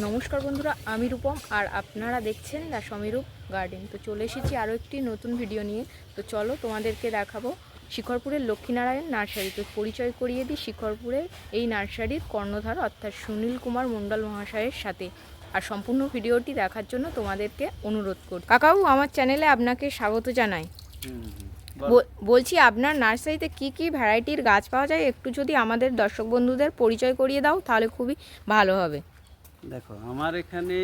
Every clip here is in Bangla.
নমস্কার বন্ধুরা আমি রূপম আর আপনারা দেখছেন দ্য সমীরূপ গার্ডেন। তো চলে এসেছি আরও একটি নতুন ভিডিও নিয়ে। তো চলো তোমাদেরকে দেখাবো শিখরপুরের লক্ষ্মীনারায়ণ নার্সারি। তো পরিচয় করিয়ে দিই শিখরপুরের এই নার্সারির কর্ণধার অর্থাৎ সুনীল কুমার মণ্ডল মহাশয়ের সাথে। আর সম্পূর্ণ ভিডিওটি দেখার জন্য তোমাদেরকে অনুরোধ করি। কাকাবু আমার চ্যানেলে আপনাকে স্বাগত জানাই। বলছি আপনার নার্সারিতে কি কি ভ্যারাইটির গাছ পাওয়া যায়? একটু যদি আমাদের দর্শক বন্ধুদের পরিচয় করিয়ে দাও তাহলে খুবই ভালো হবে। দেখো আমার এখানে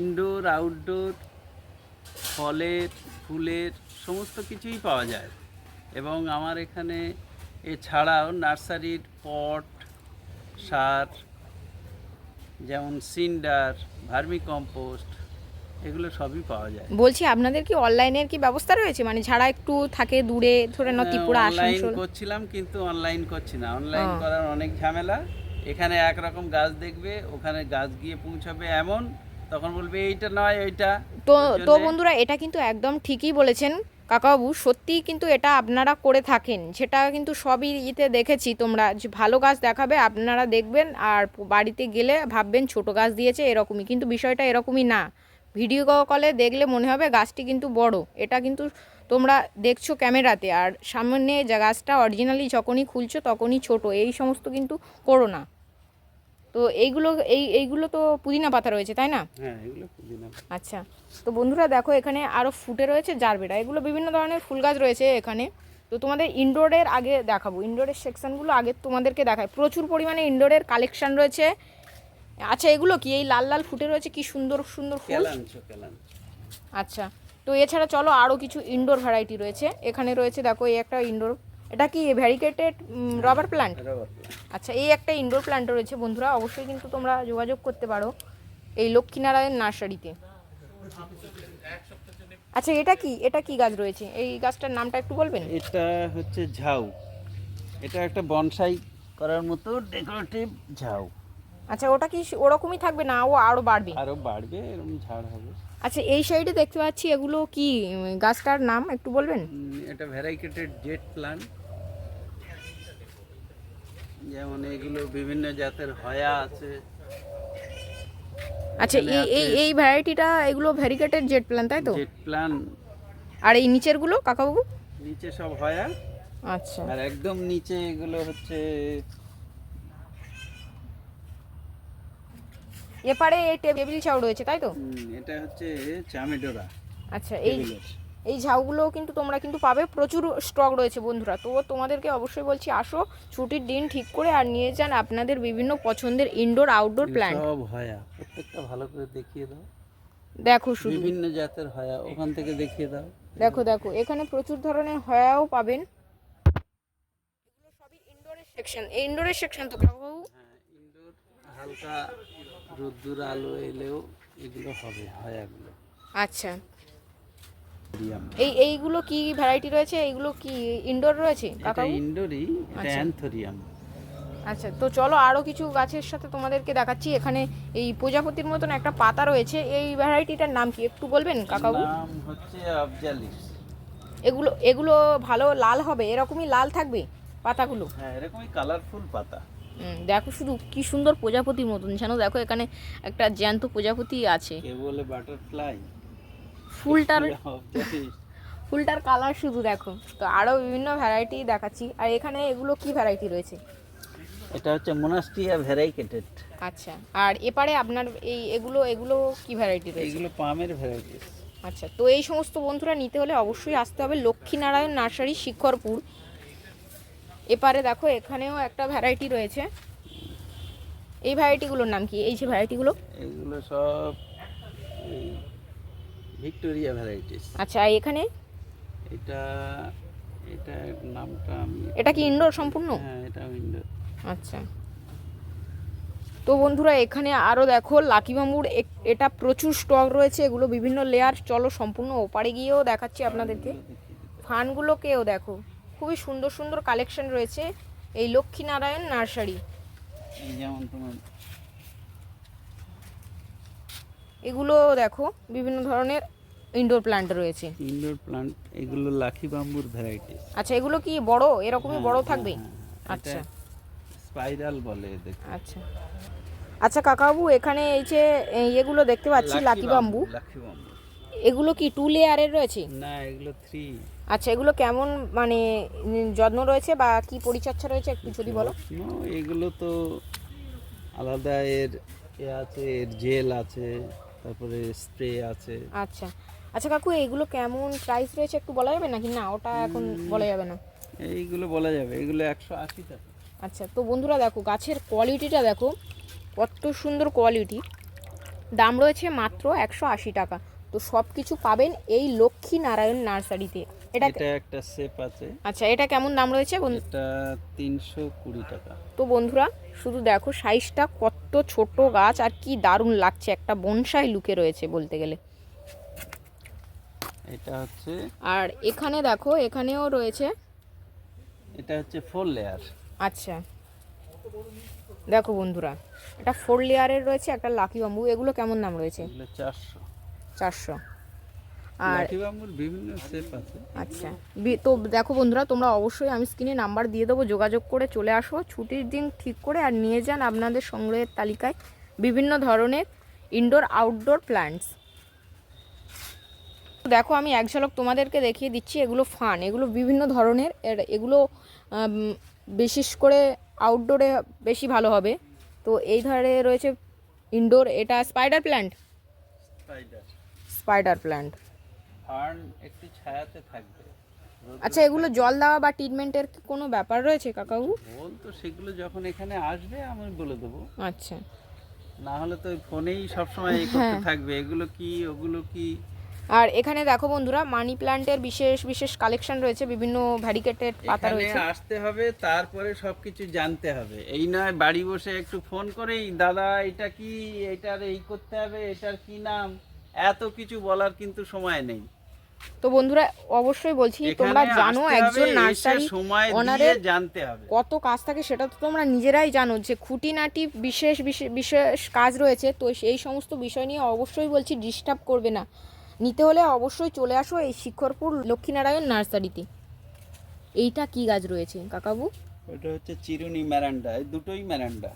ইনডোর আউটডোর ফলের ফুলের সমস্ত কিছুই পাওয়া যায়। এবং আমার এখানে এছাড়াও নার্সারির পট সার যেমন সিন্ডার ভার্মি কম্পোস্ট এগুলো সবই পাওয়া যায়। বলছি আপনাদের কি অনলাইনের কি ব্যবস্থা রয়েছে? মানে যারা একটু থাকে দূরে ধরে নাও ত্রিপুরা অনলাইন আসানসোল। করছিলাম কিন্তু অনলাইন করছি না। অনলাইন করার অনেক ঝামেলা। এখানে একরকম গাছ দেখবে ওখানে গাছ গিয়ে পৌঁছাবে এমন তখন বলবে এইটা নয় ওইটা তো তো বন্ধুরা এটা কিন্তু একদম ঠিকই বলেছেন কাকাবাবু সত্যিই কিন্তু এটা আপনারা করে থাকেন সেটা কিন্তু সবই ইতে দেখেছি তোমরা যে ভালো গাছ দেখাবে আপনারা দেখবেন আর বাড়িতে গেলে ভাববেন ছোট গাছ দিয়েছে এরকমই কিন্তু বিষয়টা এরকমই না। ভিডিও কলে দেখলে মনে হবে গাছটি কিন্তু বড় এটা কিন্তু তোমরা দেখছ ক্যামেরাতে আর সামনে যে গাছটা অরিজিনালি যখনই খুলছো তখনই ছোট এই সমস্ত কিন্তু করো না। তো এইগুলো এই এইগুলো তো পুদিনা পাতা রয়েছে তাই না? হ্যাঁ আচ্ছা তো বন্ধুরা দেখো এখানে আরও ফুটে রয়েছে জারবেরা। এগুলো বিভিন্ন ধরনের ফুল গাছ রয়েছে এখানে। তো তোমাদের ইনডোরের আগে দেখাবো। ইনডোরের সেকশনগুলো আগে তোমাদেরকে দেখায় প্রচুর পরিমাণে ইনডোরের কালেকশন রয়েছে। আচ্ছা এগুলো কি? এই লাল লাল ফুটে রয়েছে? কি সুন্দর সুন্দর ফুল? আচ্ছা তো এছাড়া চলো আরও কিছু ইনডোর ভ্যারাইটি রয়েছে। এখানে রয়েছে দেখো এই একটা ইনডোর এটা কি ভ্যারিকেটেড রবার প্ল্যান্ট আচ্ছা এই একটা ইনডোর প্ল্যান্ট রয়েছে বন্ধুরা অবশ্যই কিন্তু তোমরা যোগাযোগ করতে পারো এই লক্ষ্মীনারায়ণ নার্সারিতে। আচ্ছা এটা কি? এটা কি গাছ রয়েছে? এই গাছটার নামটা একটু বলবেন? এটা হচ্ছে ঝাউ। এটা একটা বনসাই করার মতো ডেকোরেটিভ ঝাউ। আচ্ছা ওটা কি ওরকমই থাকবে না? ও আরও বাড়বে। আরও বাড়বে এরকম ঝাড় হবে। আচ্ছা এই সাইডে দেখতে পাচ্ছি এগুলো কি গাছটার নাম একটু বলবেন? এটা ভ্যারাইকেটেড জেট প্লান্ট যেমন এগুলো বিভিন্ন জাতের হয়া আছে। আচ্ছা এই এই এই ভ্যারাইটিটা এগুলো ভ্যারিকেটেড জেট প্ল্যান তাই তো? জেট প্লান আর এই নিচেরগুলো কাকাবাবু? নিচে সব হয়া। আচ্ছা। আর একদম নিচে এগুলো হচ্ছে এপারে এই টেবিল চাউ রয়েছে তাই তো? এটা হচ্ছে চামেডোরা আচ্ছা এই এই ঝাউগুলো কিন্তু তোমরা কিন্তু পাবে। প্রচুর স্টক রয়েছে বন্ধুরা। তো তোমাদেরকে অবশ্যই বলছি আসো ছুটির দিন ঠিক করে আর নিয়ে যান আপনাদের বিভিন্ন পছন্দের ইনডোর আউটডোর প্ল্যান্ট সব হয়া। প্রত্যেকটা ভালো করে দেখিয়ে দাও। দেখো শুধু। বিভিন্ন জাতের হয়া ওখান থেকে দেখিয়ে দাও। দেখো দেখো এখানে প্রচুর ধরনের হয়াও পাবেন। এগুলো সবই ইনডোরের সেকশন এই ইনডোরের সেকশন তো কাকাবাবু হ্যাঁ ইনডোর হালকা রোদ্দুর আলো এলেও এগুলো হবে হয়াগুলো আচ্ছা। এই এইগুলো কি ভ্যারাইটি রয়েছে? এইগুলো কি ইনডোর রয়েছে এটা কাকাবু? ইনডোরই এটা আচ্ছা। আচ্ছা তো চলো আরও কিছু গাছের সাথে তোমাদেরকে দেখাচ্ছি। এখানে এই প্রজাপতির মতন একটা পাতা রয়েছে। এই ভ্যারাইটিটার নাম কি একটু বলবেন কাকাবু? নাম হচ্ছে আফজালিস এগুলো এগুলো ভালো লাল হবে। এরকমই লাল থাকবে পাতাগুলো? হ্যাঁ এরকমই কালারফুল পাতা। দেখো শুধু কি সুন্দর প্রজাপতির মতন। জানো দেখো এখানে একটা জ্যান্ত প্রজাপতি আছে। কে বলে বাটারফ্লাই? ফুলটার ফুলটার কালার শুধু দেখো। তো আরও বিভিন্ন ভ্যারাইটি দেখাচ্ছি। আর এখানে এগুলো কি ভ্যারাইটি রয়েছে? এটা হচ্ছে মোনাস্টিয়া ভ্যারাইকেটেড আচ্ছা আর এপারে আপনার এই এগুলো এগুলো কি ভ্যারাইটি রয়েছে? এইগুলো পামের ভ্যারাইটিস আচ্ছা তো এই সমস্ত বন্ধুরা নিতে হলে অবশ্যই আসতে হবে। লক্ষ্মীনারায়ণ নার্সারি শিখরপুর। এপারে দেখো এখানেও একটা ভ্যারাইটি রয়েছে। এই ভ্যারাইটিগুলোর নাম কি? এই যে ভ্যারাইটিগুলো এগুলো সব ভিক্টোরিয়া ভ্যারাইটিস আচ্ছা এখানে? এটা এটা নামটা আমি এটা কি ইনডোর সম্পূর্ণ? হ্যাঁ এটা ইনডোর আচ্ছা। তো বন্ধুরা এখানে আরও দেখো লাকি বাম্বুর এটা প্রচুর স্টক রয়েছে এগুলো বিভিন্ন লেয়ার চলো সম্পূর্ণ ওপারে গিয়েও দেখাচ্ছি আপনাদেরকে। ফানগুলোকেও দেখো। খুবই সুন্দর সুন্দর কালেকশন রয়েছে এই লক্ষ্মীনারায়ণ নার্সারি। যেমন তোমার এগুলো দেখো বিভিন্ন ধরনের ইনডোর প্ল্যান্ট রয়েছে। ইনডোর প্লান্ট এগুলো লাকি বাম্বুর ভ্যারাইটি আচ্ছা এগুলো কি বড়? এরকমই বড় থাকবে? আচ্ছা। স্পাইরাল বলে এদের আচ্ছা। আচ্ছা কাকাবাবু এখানে এই যে এগুলো দেখতে পাচ্ছি লাকি বাম্বু লাকি বাম্বু। এগুলো কি টু লেয়ারের রয়েছে? না এগুলো থ্রি আচ্ছা এগুলো কেমন মানে যত্ন রয়েছে বা কি পরিচর্যা রয়েছে একটু যদি বলো? এগুলো তো আলাদা এর এ আছে এর জেল আছে তারপরে স্প্রে আছে। আচ্ছা আচ্ছা কাকু এগুলো কেমন প্রাইস রয়েছে একটু বলা যাবে নাকি? না ওটা এখন বলা যাবে না। এইগুলো বলা যাবে এগুলো একশো আশি টাকা। আচ্ছা তো বন্ধুরা দেখো গাছের কোয়ালিটিটা দেখো কত সুন্দর কোয়ালিটি দাম রয়েছে মাত্র একশো আশি টাকা। তো সব কিছু পাবেন এই লক্ষ্মী নারায়ণ নার্সারিতে। এটা এটা একটা সেপ আছে। আচ্ছা এটা কেমন দাম রয়েছে বন্ধু? এটা তিনশো কুড়ি টাকা। তো বন্ধুরা শুধু দেখো সাইজটা কত ছোট গাছ আর কি দারুণ লাগছে। একটা বনসাই লুকে রয়েছে বলতে গেলে। এটা হচ্ছে আর এখানে দেখো এখানেও রয়েছে। এটা হচ্ছে ফোর লেয়ার আচ্ছা। দেখো বন্ধুরা এটা ফোর লেয়ারের রয়েছে একটা লাকি বাম্বু এগুলো কেমন দাম রয়েছে? চারশো। চারশো। আর বিভিন্ন শেপ আছে। আচ্ছা। বি- তো দেখো বন্ধুরা তোমরা অবশ্যই আমি স্ক্রিনে নাম্বার দিয়ে দেবো যোগাযোগ করে চলে আসো। ছুটির দিন ঠিক করে আর নিয়ে যান আপনাদের সংগ্রহের তালিকায় বিভিন্ন ধরনের ইনডোর আউটডোর প্ল্যান্টস দেখো আমি এক ঝলক তোমাদেরকে দেখিয়ে দিচ্ছি এগুলো ফান এগুলো বিভিন্ন ধরনের এর- এগুলো বিশেষ করে আউটডোরে বেশি ভালো হবে। তো এই ধারে রয়েছে ইনডোর এটা spider plant spider spider plant fern একটু ছায়াতে থাকবে। আচ্ছা এগুলো জল দেওয়া বা ট্রিটমেন্টের কি কোনো ব্যাপার রয়েছে কাকাবু? বল তো সেগুলো যখন এখানে আসবে আমি বলে দেবো। আচ্ছা। না হলে তো ফোনেই সবসময় এই করতে থাকবে। এগুলো কি ওগুলো কি? আর এখানে দেখো বন্ধুরা মানি প্ল্যান্টের বিশেষ বিশেষ কালেকশন রয়েছে বিভিন্ন ভ্যারিকেটেড পাতা রয়েছে। আসতে হবে তারপরে সবকিছু জানতে হবে। এই নয় বাড়ি বসে একটু ফোন করেই দাদা এটা কি? এটার এই করতে হবে এটার কি নাম? এত কিছু বলার কিন্তু সময় নেই। তো বন্ধুরা অবশ্যই বলছি তোমরা জানো একজন নার্সারি ওনারের জানতে হবে। কত কাজ থাকে সেটা তো তোমরা নিজেরাই জানো যে খুঁটিনাটি বিশেষ বিশেষ বিশেষ কাজ রয়েছে তো সেই সমস্ত বিষয় নিয়ে অবশ্যই বলছি ডিস্টার্ব করবে না। নিতে হলে অবশ্যই চলে আসো এই শিখরপুর লক্ষ্মীনারায়ণ নার্সারিতে। এইটা কি গাছ রয়েছে কাকাবু? ওটা হচ্ছে চিরুনি ম্যারান্ডা এই দুটোই ম্যারান্ডা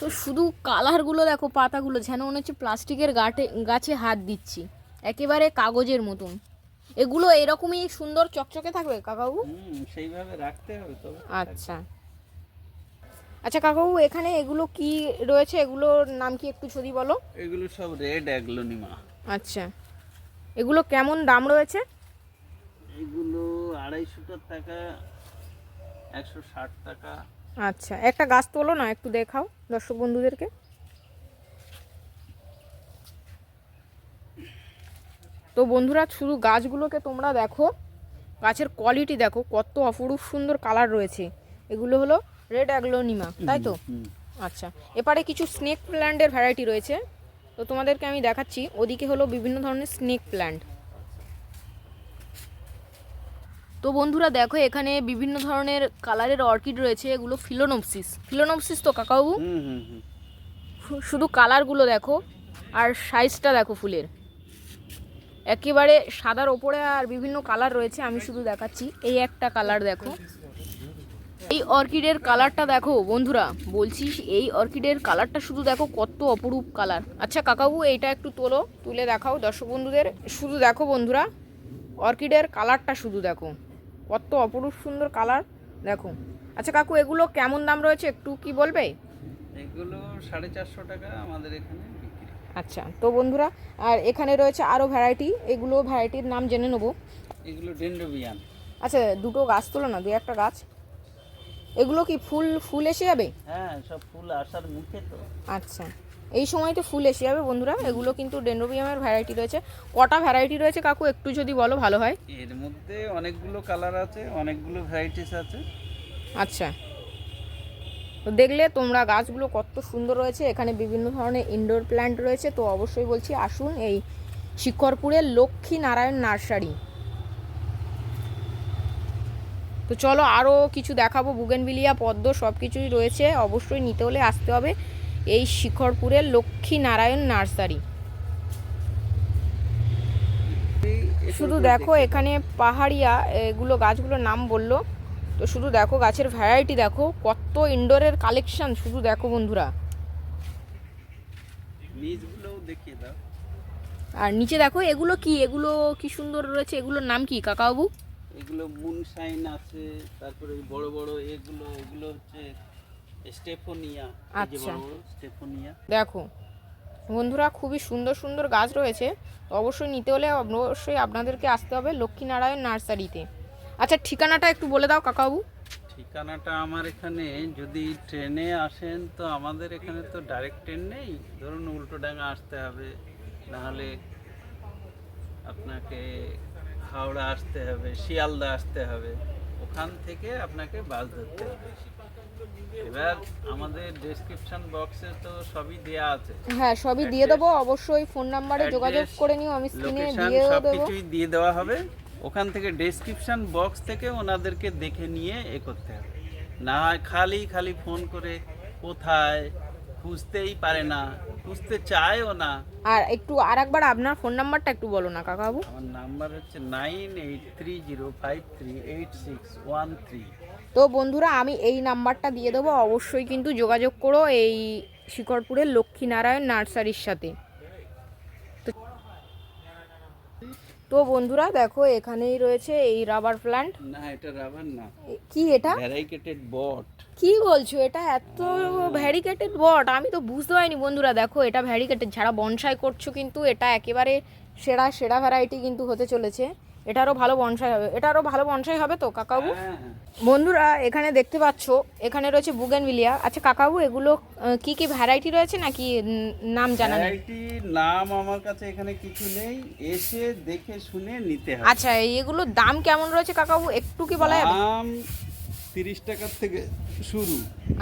তো শুধু কালারগুলো দেখো পাতাগুলো যেন মনে হচ্ছে প্লাস্টিকের গাটে গাছে হাত দিচ্ছি। একেবারে কাগজের মতন। এগুলো এরকমই সুন্দর চকচকে থাকবে কাকাবু? হুম সেইভাবে রাখতে হবে তবে আচ্ছা। আচ্ছা কাকাবু এখানে এগুলো কি রয়েছে? এগুলোর নাম কি একটু যদি বলো? এগুলো সব রেড অ্যাগ্লোনিমা। আচ্ছা। এগুলো কেমন দাম রয়েছে? এগুলো আড়াইশো টাকা একশো ষাট টাকা। আচ্ছা একটা গাছ তোলো না একটু দেখাও দর্শক বন্ধুদেরকে। তো বন্ধুরা শুধু গাছগুলোকে তোমরা দেখো গাছের কোয়ালিটি দেখো কত অপরূপ সুন্দর কালার রয়েছে। এগুলো হলো রেড অ্যাগ্লোনিমা তাই তো? আচ্ছা এপারে কিছু স্নেক প্ল্যান্টের ভ্যারাইটি রয়েছে। তো তোমাদেরকে আমি দেখাচ্ছি ওদিকে হলো বিভিন্ন ধরনের স্নেক প্ল্যান্ট তো বন্ধুরা দেখো এখানে বিভিন্ন ধরনের কালারের অর্কিড রয়েছে এগুলো ফিলোনপসিস। ফিলোনপসিস তো কাকাবু? শুধু কালারগুলো দেখো আর সাইজটা দেখো ফুলের। একেবারে সাদার ওপরে আর বিভিন্ন কালার রয়েছে আমি শুধু দেখাচ্ছি এই একটা কালার দেখো। এই অর্কিডের কালারটা দেখো বন্ধুরা বলছি এই অর্কিডের কালারটা শুধু দেখো কত অপরূপ কালার। আচ্ছা কাকাবু এইটা একটু তোলো তুলে দেখাও দর্শক বন্ধুদের। শুধু দেখো বন্ধুরা অর্কিডের কালারটা শুধু দেখো। কত অপরূপ সুন্দর কালার। দেখো। আচ্ছা কাকু এগুলো কেমন দাম রয়েছে? একটু কি বলবে? এগুলো সাড়ে চারশো টাকা আমাদের এখানে আচ্ছা তো বন্ধুরা আর এখানে রয়েছে আরও ভ্যারাইটি এগুলো ভ্যারাইটির নাম জেনে নেব। এগুলো ডেন্ডোবিয়ান আচ্ছা দুটো গাছ তোলো না দু একটা গাছ। এগুলো কি ফুল ফুল এসে যাবে? হ্যাঁ সব ফুল আসার মুখে তো। আচ্ছা। এই সময় তো ফুল এসে যাবে বন্ধুরা। এগুলো কিন্তু ডেন্ড্রোবিয়ামের ভ্যারাইটি রয়েছে। কটা ভ্যারাইটি রয়েছে কাকু? একটু যদি বলো ভালো হয়। এর মধ্যে অনেকগুলো কালার আছে অনেকগুলো ভ্যারাইটিস আছে। আচ্ছা। তো দেখলে তোমরা গাছগুলো কত সুন্দর রয়েছে। এখানে বিভিন্ন ধরনের ইনডোর প্ল্যান্ট রয়েছে। তো অবশ্যই বলছি আসুন এই শিকরপুরের লক্ষ্মী নারায়ণ নার্সারি। তো চলো আরও কিছু দেখাবো। বুগেনবিলিয়া পদ্ম সব কিছুই রয়েছে। অবশ্যই নিতে হলে আসতে হবে। এই শিখরপুরের লক্ষ্মী নারায়ণ নার্সারি। শুধু দেখো এখানে পাহাড়িয়া এগুলো গাছগুলোর নাম বলল। তো শুধু দেখো গাছের ভ্যারাইটি দেখো কত ইনডোরের কালেকশন শুধু দেখো বন্ধুরা। আর নিচে দেখো এগুলো কি? এগুলো কি সুন্দর রয়েছে? এগুলোর নাম কি? কাকাবাবু? এগুলো মুনশাইন আছে তারপরে বড় বড় এগুলো এগুলো হচ্ছে স্টেফোনিয়া আচ্ছা। স্টেফোনিয়া। দেখো বন্ধুরা খুবই সুন্দর সুন্দর গাছ রয়েছে তো অবশ্যই নিতে হলে অবশ্যই আপনাদেরকে আসতে হবে লক্ষ্মীনারায়ণ নার্সারিতে। আচ্ছা ঠিকানাটা একটু বলে দাও কাকাবু ঠিকানাটা আমার এখানে যদি ট্রেনে আসেন তো আমাদের এখানে তো ডাইরেক্ট ট্রেন নেই ধরুন উল্টোডাঙ্গা আসতে হবে নাহলে আপনাকে হাওড়া আসতে হবে শিয়ালদা আসতে হবে ওখান থেকে আপনাকে বাস ধরতে হবে। এবার আমাদের ডেসক্রিপশন বক্সে তো সবই দেয়া আছে। হ্যাঁ সবই দিয়ে দেবো। অবশ্যই ফোন নাম্বারে যোগাযোগ করে নিও আমি স্ক্রিনে সব দেবো। কিছুই দিয়ে দেওয়া হবে। ওখান থেকে ডেসক্রিপশন বক্স থেকে ওনাদেরকে দেখে নিয়ে এ করতে হবে। না হয় খালি খালি ফোন করে কোথায় খুঁজতেই পারে না খুঁজতে চায়ও না। আর একটু আর একবার আপনার ফোন নাম্বারটা একটু বলো না কাকাবাবু। আমার নাম্বার হচ্ছে nine eight three zero five three eight six one three তো বন্ধুরা আমি এই নাম্বারটা দিয়ে দেবো। অবশ্যই কিন্তু যোগাযোগ করো এই শিকরপুরের লক্ষ্মীনারায়ণ নার্সারির সাথে। তো- বন্ধুরা দেখো এখানেই রয়েছে এই রাবার প্ল্যান্ট না এটা রাবার না। কি এটা? ভ্যারাইকেটেড বট। কি বলছো? এটা এত ভ্যারিকেটেড বট আমি তো বুঝতে পারিনি বন্ধুরা। দেখো এটা ভ্যারিকেটেড যারা বনসাই করছ কিন্তু এটা একেবারে সেরা সেরা ভ্যারাইটি কিন্তু হতে চলেছে। এটারও ভালো বনসাই হবে। এটারও ভালো বনসাই হবে তো কাকাবু? হ্যাঁ বন্ধুরা এখানে দেখতে পাচ্ছ এখানে রয়েছে বুগেন মিলিয়া আচ্ছা কাকাবু এগুলো কি কি ভ্যারাইটি রয়েছে নাকি নাম জানা নেই? নাম আমার কাছে এখানে কিছু নেই। এসে দেখে শুনে নিতে হবে। আচ্ছা এগুলোর দাম কেমন রয়েছে কাকাবু? একটু কি বলা যাবে? দাম তিরিশ টাকার থেকে শুরু।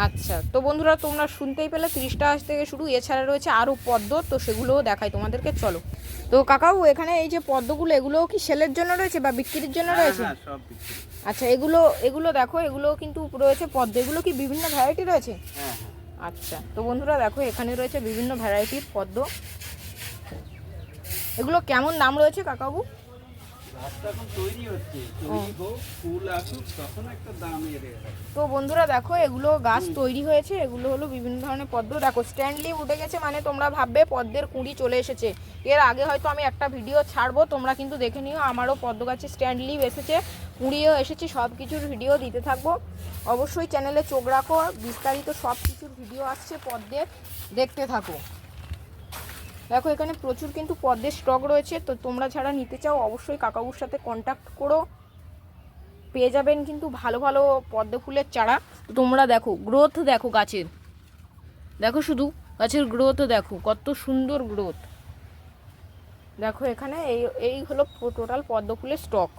আচ্ছা তো বন্ধুরা তোমরা শুনতেই পেলে তিরিশ টাকা থেকে শুরু। এছাড়া রয়েছে আরও পদ্ম তো সেগুলোও দেখাই তোমাদেরকে চলো। তো কাকাবু এখানে এই যে পদ্মগুলো এগুলোও কি সেলের জন্য রয়েছে বা বিক্রির জন্য হ্যাঁ রয়েছে? হ্যাঁ সব বিক্রি। আচ্ছা এগুলো এগুলো দেখো এগুলো কিন্তু রয়েছে পদ্ম এগুলো কি বিভিন্ন ভ্যারাইটি রয়েছে? হ্যাঁ হ্যাঁ। আচ্ছা তো বন্ধুরা দেখো এখানে রয়েছে বিভিন্ন ভ্যারাইটির পদ্ম। এগুলো কেমন দাম রয়েছে কাকাবু তো বন্ধুরা দেখো এগুলো গাছ তৈরি হয়েছে এগুলো হলো বিভিন্ন ধরনের পদ্ম। দেখো স্ট্যান্ডলি উঠে গেছে মানে তোমরা ভাববে পদ্মের কুঁড়ি চলে এসেছে। এর আগে হয়তো আমি একটা ভিডিও ছাড়বো তোমরা কিন্তু দেখে নিও আমারও পদ্ম গাছে স্ট্যান্ডলি এসেছে কুঁড়িও এসেছে সব কিছুর ভিডিও দিতে থাকব। অবশ্যই চ্যানেলে চোখ রাখো বিস্তারিত সব কিছুর ভিডিও আসছে পদ্মের দেখতে থাকো। দেখো, এখানে প্রচুর কিন্তু পদ্মের স্টক রয়েছে, তো তোমরা যারা নিতে চাও অবশ্যই কাকাবুর সাথে কন্ট্যাক্ট করো। পেয়ে যাবেন কিন্তু ভালো ভালো পদ্ম ফুলের চারা। তোমরা দেখো গ্রোথ দেখো গাছের। দেখো শুধু, গাছের গ্রোথ দেখো, কত সুন্দর গ্রোথ দেখো এখানে এই এই হলো টোটাল পদ্ম ফুলের স্টক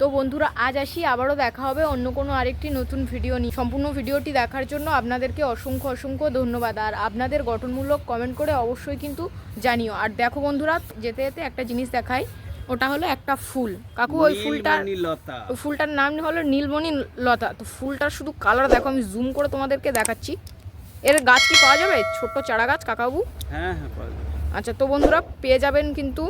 তো বন্ধুরা আজ আসি আবারও দেখা হবে অন্য কোনো আরেকটি নতুন ভিডিও নিয়ে। সম্পূর্ণ ভিডিওটি দেখার জন্য আপনাদেরকে অসংখ্য অসংখ্য ধন্যবাদ। আর আপনাদের গঠনমূলক কমেন্ট করে অবশ্যই কিন্তু জানিও। আর দেখো বন্ধুরা যেতে যেতে একটা জিনিস দেখাই। ওটা হলো একটা ফুল। কাকু ওই ফুলটা নীলমণি ওই ফুলটার নাম হলো নীলমণি লতা। তো ফুলটার শুধু কালার দেখো আমি জুম করে তোমাদেরকে দেখাচ্ছি। এর গাছ কি পাওয়া যাবে? ছোট্ট চারা গাছ কাকাবু হ্যাঁ হ্যাঁ। আচ্ছা তো বন্ধুরা পেয়ে যাবেন কিন্তু